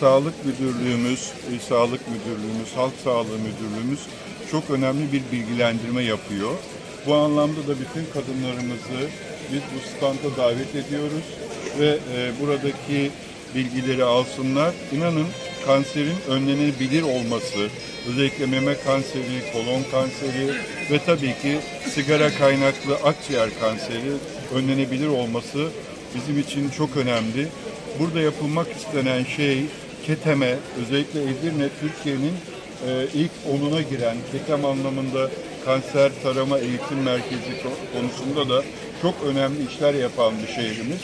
Sağlık Müdürlüğümüz, Sağlık Müdürlüğümüz, Halk Sağlığı Müdürlüğümüz çok önemli bir bilgilendirme yapıyor. Bu anlamda da bütün kadınlarımızı biz bu standa davet ediyoruz ve e, buradaki bilgileri alsınlar. İnanın kanserin önlenebilir olması, özellikle meme kanseri, kolon kanseri ve tabii ki sigara kaynaklı akciğer kanseri önlenebilir olması bizim için çok önemli. Burada yapılmak istenen şey keteme, özellikle Edirne Türkiye'nin e, ilk onuna giren, ketem anlamında kanser tarama eğitim merkezi ko- konusunda da çok önemli işler yapan bir şehrimiz.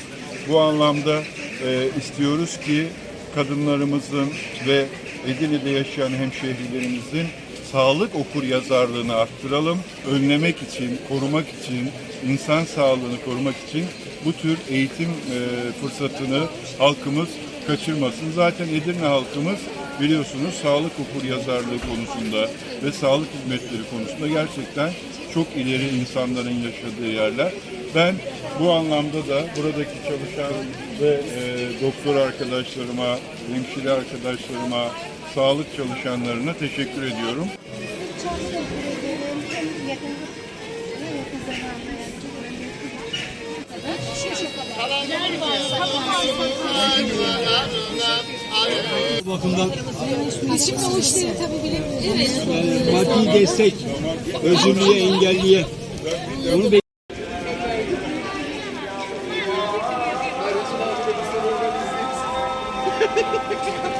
Bu anlamda e, istiyoruz ki kadınlarımızın ve Edirne'de yaşayan hemşehrilerimizin sağlık okur yazarlığını arttıralım. Önlemek için, korumak için, insan sağlığını korumak için bu tür eğitim e, fırsatını halkımız kaçırmasın. Zaten Edirne halkımız biliyorsunuz sağlık okur yazarlığı konusunda ve sağlık hizmetleri konusunda gerçekten çok ileri insanların yaşadığı yerler. Ben bu anlamda da buradaki çalışan ve e, doktor arkadaşlarıma, hemşire arkadaşlarıma, sağlık çalışanlarına teşekkür ediyorum. Çok teşekkür ederim. Yakın, zamanda yani. Şu şu kadar. Bu bakımdan Biz şimdi tabii bilemiyoruz. Evet. yani maddi destek, özürlüğe, engelliye. Onu bek-